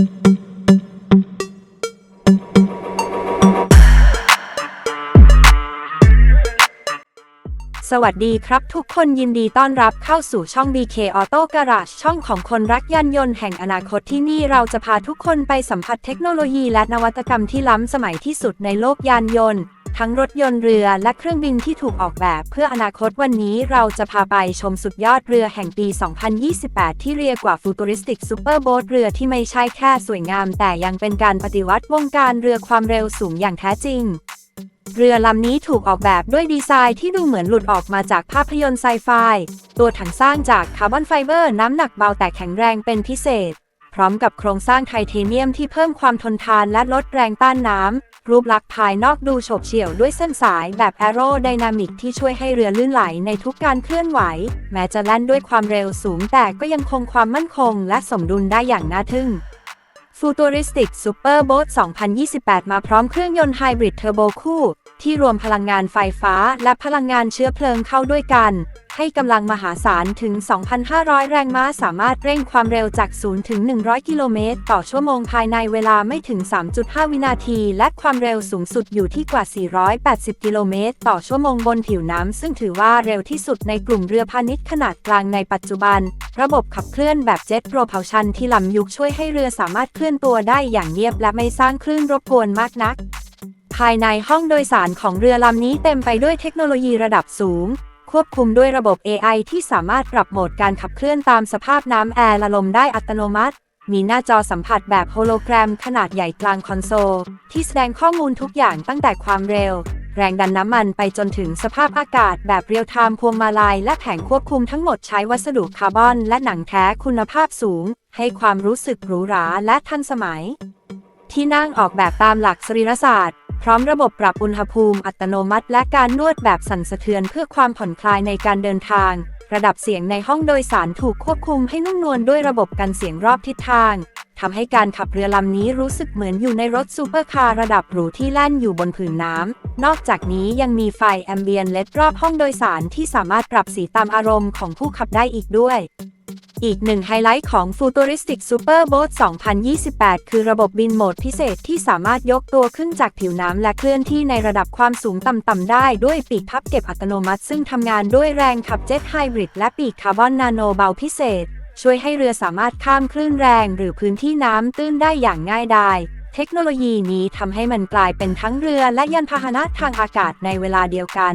สวัสดีครับทุกคนยินดีต้อนรับเข้าสู่ช่อง BK Auto Garage ช่องของคนรักยานยนต์แห่งอนาคตที่นี่เราจะพาทุกคนไปสัมผัสเทคโนโลยีและนวัตกรรมที่ล้ำสมัยที่สุดในโลกยานยนต์ ทั้งรถยนต์เรือและเครื่องบินที่ถูกออกแบบเพื่ออนาคตวันนี้เราจะพาไปชมสุดยอดเรือแห่งปี 2028 ที่เรียกว่าฟูตูริสติกซูเปอร์โบ๊ทเรือที่ไม่ใช่แค่สวยงาม แต่ยังเป็นการปฏิวัติวงการเรือความเร็วสูงอย่างแท้จริงเรือลำนี้ถูกออกแบบด้วยดีไซน์ที่ดูเหมือนหลุดออกมาจากภาพยนตร์ไซไฟ ตัวถังสร้างจากคาร์บอนไฟเบอร์น้ำหนักเบาแต่แข็งแรงเป็นพิเศษ พร้อมกับโครงสร้างไทเทเนียมที่เพิ่มความทนทานและลดแรงต้านน้ำ รูปลักษณ์ภายนอกดูโฉบเฉี่ยวด้วยเส้นสายแบบแอโรไดนามิกที่ช่วยให้เรือลื่นไหลในทุกการเคลื่อนไหว แม้จะแล่นด้วยความเร็วสูงแต่ก็ยังคงความมั่นคงและสมดุลได้อย่างน่าทึ่งฟูตูริสติกซูเปอร์โบ๊ท2028 มาพร้อมเครื่องยนต์ไฮบริดเทอร์โบคู่ ที่รวมพลังงานไฟฟ้าและพลังงานเชื้อเพลิงเข้าด้วยกัน ให้กำลังมหาศาลถึง 2,500 แรงม้าสามารถเร่งความเร็วจาก 0 ถึง 100 กิโลเมตร ต่อชั่วโมงภายในเวลาไม่ถึง 3.5 วินาที และความเร็วสูงสุดอยู่ที่กว่า 480 กิโลเมตร ต่อชั่วโมงบนผิวน้ำ ซึ่งถือว่าเร็วที่สุดในกลุ่มเรือพาณิชย์ขนาดกลางในปัจจุบัน ระบบขับเคลื่อนแบบเจ็ตโปรพัลชันที่ลำยุคช่วยให้เรือสามารถเคลื่อนตัวได้อย่างเงียบ และไม่สร้างคลื่นรบกวนมากนัก ภายในห้องโดยสารของเรือลำนี้เต็มไปด้วยเทคโนโลยีระดับสูง ควบคุมด้วยระบบ AI ที่สามารถปรับโหมดการขับเคลื่อนตามสภาพน้ำแอร์ละลมได้อัตโนมัติ มีหน้าจอสัมผัสแบบโฮโลแกรมขนาดใหญ่กลางคอนโซล ที่แสดงข้อมูลทุกอย่างตั้งแต่ความเร็ว แรงดันน้ำมันไปจนถึงสภาพอากาศแบบเรียลไทม์พวงมาลัยและแผงควบคุมทั้งหมดใช้วัสดุคาร์บอน และหนังแท้คุณภาพสูง ให้ความรู้สึกหรูหราและทันสมัยที่นั่งออกแบบตามหลักสรีรศาสตร์ พร้อมระบบปรับอุณหภูมิอัตโนมัติ และการนวดแบบสั่นสะเทือนเพื่อความผ่อนคลายในการเดินทาง ระดับเสียงในห้องโดยสารถูกควบคุมให้นุ่มนวลด้วยระบบกันเสียงรอบทิศทางทำให้การขับเรือลำนี้รู้สึกเหมือนอยู่ในรถซูเปอร์คาร์ระดับหรูที่แล่นอยู่บนผืนน้ำ นอกจากนี้ยังมีไฟแอมเบียนเลดรอบห้องโดยสารที่สามารถปรับสีตามอารมณ์ของผู้ขับได้อีกด้วย อีกหนึ่งไฮไลท์ของ Futuristic Super Boat 2028 คือระบบบินโหมดพิเศษที่สามารถยกตัวขึ้นจากผิวน้ำและเคลื่อนที่ในระดับความสูงต่ำ ๆ ได้ด้วยปีกพับเก็บอัตโนมัติ ซึ่งทำงานด้วยแรงขับเจ็ตไฮบริดและปีกคาร์บอนนาโนเบาพิเศษ ช่วยให้เรือสามารถข้ามคลื่นแรง หรือพื้นที่น้ำตื้นได้อย่างง่ายดายเทคโนโลยีนี้ทำให้มันกลายเป็นทั้งเรือและยานพาหนะทางอากาศในเวลาเดียวกัน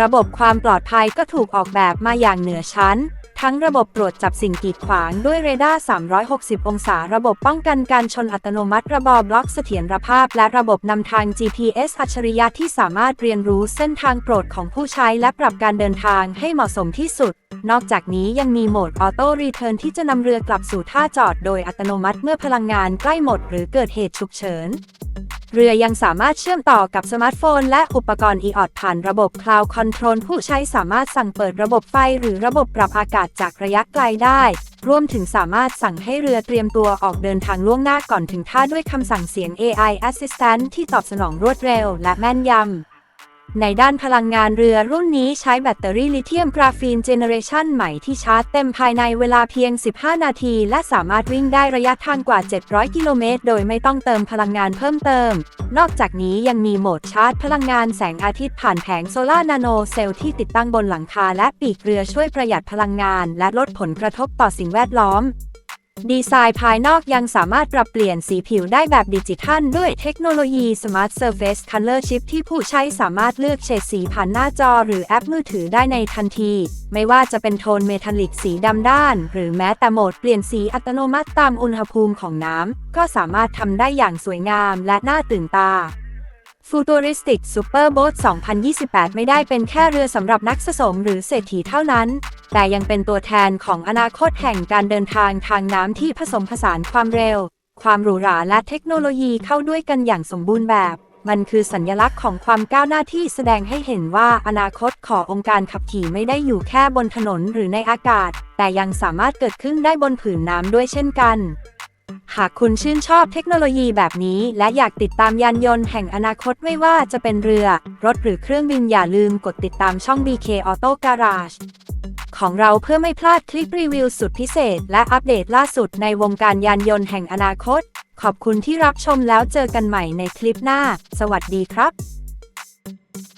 ระบบความปลอดภัยก็ถูกออกแบบมาอย่างเหนือชั้น ทั้งระบบตรวจจับสิ่งกีดขวางด้วยเรดาร์ 360 องศา ระบบป้องกันการชนอัตโนมัติ ระบอบล็อกเสถียรภาพ และระบบนำทาง GPS อัจฉริยะที่สามารถเรียนรู้เส้นทางโปรดของผู้ใช้และปรับการเดินทางให้เหมาะสมที่สุด นอกจากนี้ยังมีโหมดออโต้รีเทิร์นที่จะนำเรือกลับสู่ท่าจอดโดยอัตโนมัติเมื่อพลังงานใกล้หมด หรือเกิดเหตุฉุกเฉิน เรือยังสามารถเชื่อมต่อกับสมาร์ทโฟน และอุปกรณ์ e-ot ผ่านระบบ Cloud Control ผู้ใช้สามารถสั่งเปิดระบบไฟหรือระบบปรับอากาศจากระยะไกลได้ รวมถึงสามารถสั่งให้เรือเตรียมตัวออกเดินทางล่วงหน้าก่อนถึงท่าด้วยคำสั่งเสียง AI Assistant ที่ตอบสนองรวดเร็วและแม่นยำ ในด้านพลังงานเรือรุ่นนี้ใช้แบตเตอรี่ลิเธียมกราฟีนเจเนเรชันใหม่ที่ชาร์จเต็มภายในเวลาเพียง 15 นาที และสามารถวิ่งได้ระยะทางกว่า 700 กิโลเมตร โดยไม่ต้องเติมพลังงานเพิ่มเติม นอกจากนี้ยังมีโหมดชาร์จพลังงานแสงอาทิตย์ผ่านแผงโซลาร์นาโนเซลล์ที่ติดตั้งบนหลังคาและปีกเรือช่วยประหยัดพลังงาน และลดผลกระทบต่อสิ่งแวดล้อม ดีไซน์ภายนอกยังสามารถปรับเปลี่ยนสีผิวได้แบบดิจิทัล ด้วยเทคโนโลยี Smart Surface Color Chip ที่ผู้ใช้สามารถเลือกเฉดสีผ่านหน้าจอหรือแอปมือถือได้ในทันที ไม่ว่าจะเป็นโทนเมทัลลิกสีดำด้าน หรือแม้แต่โหมดเปลี่ยนสีอัตโนมัติตามอุณหภูมิของน้ำ ก็สามารถทำได้อย่างสวยงามและน่าตื่นตา Futuristic Super Boat 2028 ไม่ได้เป็นแค่เรือสำหรับนักสะสมหรือเศรษฐีเท่านั้น แต่ยังเป็นตัวแทนของอนาคตแห่งการเดินทางทางน้ำที่ผสมผสานความเร็ว ความหรูหราและเทคโนโลยีเข้าด้วยกันอย่างสมบูรณ์แบบ มันคือสัญลักษณ์ของความก้าวหน้าที่แสดงให้เห็นว่าอนาคตขององค์การขับขี่ไม่ได้อยู่แค่บนถนนหรือในอากาศ แต่ยังสามารถเกิดขึ้นได้บนผืนน้ำด้วยเช่นกันหากคุณชื่นชอบเทคโนโลยีแบบนี้ และอยากติดตามยานยนต์แห่งอนาคตไม่ว่าจะเป็นเรือ รถหรือเครื่องบินอย่าลืมกดติดตามช่อง BK Auto Garage ของเราเพื่อไม่พลาดคลิปรีวิวสุดพิเศษ และอัปเดตล่าสุดในวงการยานยนต์แห่งอนาคต ขอบคุณที่รับชมแล้วเจอกันใหม่ในคลิปหน้า สวัสดีครับ